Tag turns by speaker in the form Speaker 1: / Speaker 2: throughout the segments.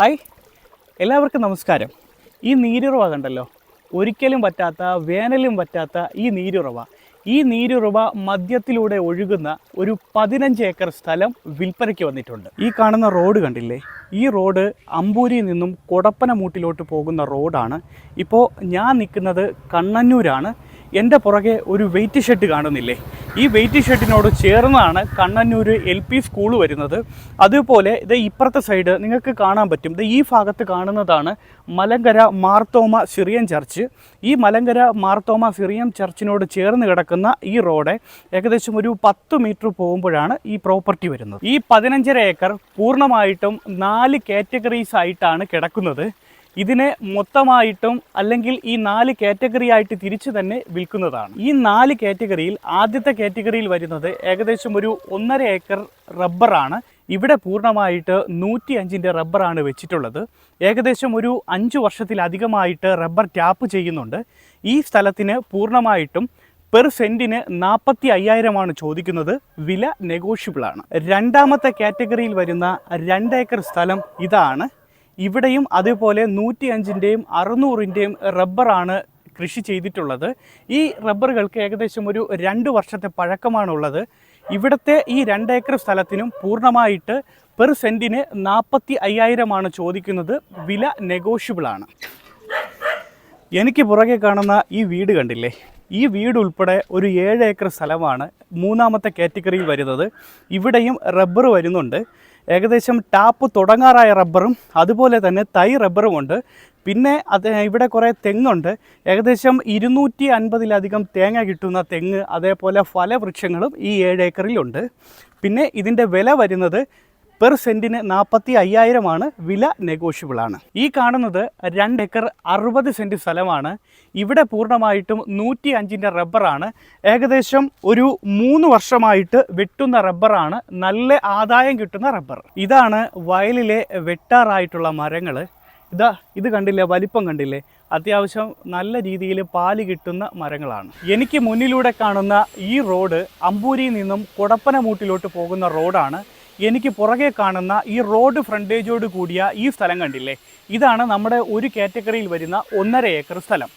Speaker 1: Hi എല്ലാവർക്കും നമസ്കാരം. ഈ നീരുറവ കണ്ടല്ലോ? ഒരിക്കലും പറ്റാത്ത വേനലും പറ്റാത്ത ഈ നീരുറവ. ഈ നീരുറവ മദ്യത്തിലൂടെ ഒഴുകുന്ന ഒരു പതിനഞ്ച് ഏക്കർ സ്ഥലം വിൽപ്പനയ്ക്ക് വന്നിട്ടുണ്ട്. ഈ കാണുന്ന റോഡ് കണ്ടില്ലേ? ഈ റോഡ് അമ്പൂരിയിൽ നിന്നും കൊടപ്പനമൂട്ടിലോട്ട് പോകുന്ന റോഡാണ്. ഇപ്പോൾ ഞാൻ നിൽക്കുന്നത് കണ്ണന്നൂരാണ്. എന്റെ പുറകെ ഒരു വെയിറ്റ് ഷെഡ് കാണുന്നില്ലേ? ഈ വെയിറ്റ് ഷെഡിനോട് ചേർന്നാണ് കണ്ണന്നൂർ എൽ പി സ്കൂൾ വരുന്നത്. അതുപോലെ ഇത് ഇപ്പുറത്തെ സൈഡ് നിങ്ങൾക്ക് കാണാൻ പറ്റും. ഇത് ഈ ഭാഗത്ത് കാണുന്നതാണ് മലങ്കര മാർത്തോമ സിറിയൻ ചർച്ച് ഈ മലങ്കര മാർത്തോമ സിറിയൻ ചർച്ചിനോട് ചേർന്ന് കിടക്കുന്ന ഈ റോഡ് ഏകദേശം ഒരു പത്ത് മീറ്റർ പോകുമ്പോഴാണ് ഈ പ്രോപ്പർട്ടി വരുന്നത്. ഈ പതിനഞ്ചര ഏക്കർ പൂർണമായിട്ടും നാല് കാറ്റഗറീസ് ആയിട്ടാണ് കിടക്കുന്നത്. ഇതിനെ മൊത്തമായിട്ടും അല്ലെങ്കിൽ ഈ നാല് കാറ്റഗറി ആയിട്ട് തിരിച്ചു തന്നെ വിൽക്കുന്നതാണ്. ഈ നാല് കാറ്റഗറിയിൽ ആദ്യത്തെ കാറ്റഗറിയിൽ വരുന്നത് ഏകദേശം ഒരു ഒന്നര ഏക്കർ റബ്ബറാണ് ഇവിടെ പൂർണമായിട്ട് നൂറ്റി അഞ്ചിന്റെ റബ്ബറാണ് വെച്ചിട്ടുള്ളത്. ഏകദേശം ഒരു അഞ്ച് വർഷത്തിലധികമായിട്ട് റബ്ബർ ടാപ്പ് ചെയ്യുന്നുണ്ട്. ഈ സ്ഥലത്തിന് പൂർണമായിട്ടും പെർ സെന്റിന് നാൽപ്പത്തി അയ്യായിരമാണ് ചോദിക്കുന്നത്. വില നെഗോഷ്യബിളാണ്. രണ്ടാമത്തെ കാറ്റഗറിയിൽ വരുന്ന രണ്ടേക്കർ സ്ഥലം ഇതാണ്. ഇവിടെയും അതേപോലെ നൂറ്റി അഞ്ചിന്റെയും അറുന്നൂറിന്റെയും റബ്ബറാണ് കൃഷി ചെയ്തിട്ടുള്ളത്. ഈ റബ്ബറുകൾക്ക് ഏകദേശം ഒരു രണ്ട് വർഷത്തെ പഴക്കമാണുള്ളത്. ഇവിടുത്തെ ഈ രണ്ടേക്കർ സ്ഥലത്തിനും പൂർണമായിട്ട് പെർ സെന്റിന് നാൽപ്പത്തി അയ്യായിരമാണ് ചോദിക്കുന്നത്. വില നെഗോഷ്യബിളാണ്. എനിക്ക് പുറകെ കാണുന്ന ഈ വീട് കണ്ടില്ലേ? ഈ വീട് ഉൾപ്പെടെ ഒരു ഏഴ് ഏക്കർ സ്ഥലമാണ് മൂന്നാമത്തെ കാറ്റഗറിയിൽ വരുന്നത്. ഇവിടെയും റബ്ബർ വരുന്നുണ്ട്. ഏകദേശം ടാപ്പ് തുടങ്ങാറായ റബ്ബറും അതുപോലെ തന്നെ തൈ റബ്ബറും ഉണ്ട്. പിന്നെ അത് ഇവിടെ കുറേ തെങ്ങുണ്ട്. ഏകദേശം ഇരുന്നൂറ്റി അൻപതിലധികം തേങ്ങ കിട്ടുന്ന തെങ്ങ് അതേപോലെ ഫലവൃക്ഷങ്ങളും ഈ ഏഴ് ഏക്കറിലുണ്ട്. പിന്നെ ഇതിന്റെ വില വരുന്നത് പെർ സെന്റിന് നാൽപ്പത്തി അയ്യായിരമാണ് വില നെഗോഷ്യബിൾ ആണ്. ഈ കാണുന്നത് രണ്ട് ഏക്കർ അറുപത് സെന്റ് സ്ഥലമാണ്. ഇവിടെ പൂർണമായിട്ടും നൂറ്റി അഞ്ചിന്റെ റബ്ബറാണ് ഏകദേശം ഒരു മൂന്ന് വർഷമായിട്ട് വെട്ടുന്ന റബ്ബറാണ് നല്ല ആദായം കിട്ടുന്ന റബ്ബർ ഇതാണ് വയലിലെ വെട്ടാറായിട്ടുള്ള മരങ്ങൾ. ഇതാ ഇത് കണ്ടില്ലേ വലിപ്പം കണ്ടില്ലേ? അത്യാവശ്യം നല്ല രീതിയിൽ പാൽ കിട്ടുന്ന മരങ്ങളാണ്. എനിക്ക് മുന്നിലൂടെ കാണുന്ന ഈ റോഡ് അമ്പൂരിയിൽ നിന്നും കൊടപ്പനമൂട്ടിലോട്ട് പോകുന്ന റോഡാണ്. എനിക്ക് പുറകെ കാണുന്ന ഈ റോഡ് ഫ്രണ്ടേജോട് കൂടിയ ഈ സ്ഥലം കണ്ടില്ലേ? ഇതാണ് നമ്മുടെ ഒരു കാറ്റഗറിയിൽ വരുന്ന ഒന്നര ഏക്കർ സ്ഥലം.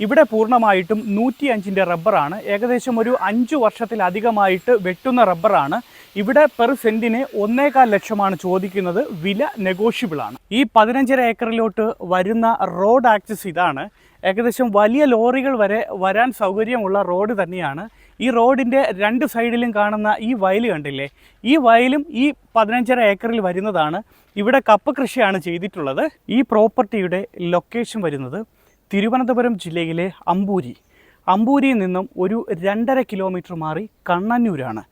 Speaker 1: ഇവിടെ പൂർണമായിട്ടും നൂറ്റി അഞ്ചിന്റെ റബ്ബറാണ്. ഏകദേശം ഒരു അഞ്ച് വർഷത്തിലധികമായിട്ട് വെട്ടുന്ന റബ്ബറാണ്. ഇവിടെ പെർ സെന്റിന് ഒന്നേകാൽ ലക്ഷമാണ് ചോദിക്കുന്നത്. വില നെഗോഷ്യബിൾ ആണ്. ഈ പതിനഞ്ചര ഏക്കറിലോട്ട് വരുന്ന റോഡ് ആക്സസ് ഇതാണ്. ഏകദേശം വലിയ ലോറികൾ വരെ വരാൻ സൗകര്യമുള്ള റോഡ് തന്നെയാണ്. ഈ റോഡിന്റെ രണ്ട് സൈഡിലും കാണുന്ന ഈ വയൽ കണ്ടില്ലേ? ഈ വയലും ഈ പതിനഞ്ചര ഏക്കറിൽ വരുന്നതാണ്. ഇവിടെ കപ്പ കൃഷിയാണ് ചെയ്തിട്ടുള്ളത്. ഈ പ്രോപ്പർട്ടിയുടെ ലൊക്കേഷൻ വരുന്നത് തിരുവനന്തപുരം ജില്ലയിലെ അമ്പൂരി. അമ്പൂരിയിൽ നിന്നും ഒരു രണ്ടര കിലോമീറ്റർ മാറി കണ്ണന്നൂരാണ്.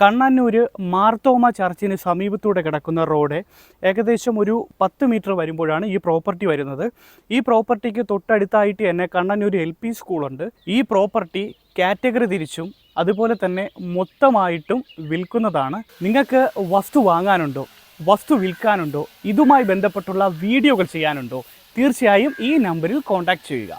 Speaker 1: കണ്ണന്നൂർ മാർത്തോമ ചർച്ചിന് സമീപത്തൂടെ കിടക്കുന്ന റോഡ് ഏകദേശം ഒരു പത്ത് മീറ്റർ വരുമ്പോഴാണ് ഈ പ്രോപ്പർട്ടി വരുന്നത്. ഈ പ്രോപ്പർട്ടിക്ക് തൊട്ടടുത്തായിട്ട് തന്നെ കണ്ണന്നൂർ എൽ പി സ്കൂളുണ്ട്. ഈ പ്രോപ്പർട്ടി കാറ്റഗറി തിരിച്ചും അതുപോലെ തന്നെ മൊത്തമായിട്ടും വിൽക്കുന്നതാണ്. നിങ്ങൾക്ക് വസ്തു വാങ്ങാനുണ്ടോ വസ്തു വിൽക്കാനുണ്ടോ ഇതുമായി ബന്ധപ്പെട്ടുള്ള വീഡിയോകൾ ചെയ്യാനുണ്ടോ തീർച്ചയായും ഈ നമ്പറിൽ കോൺടാക്റ്റ് ചെയ്യുക.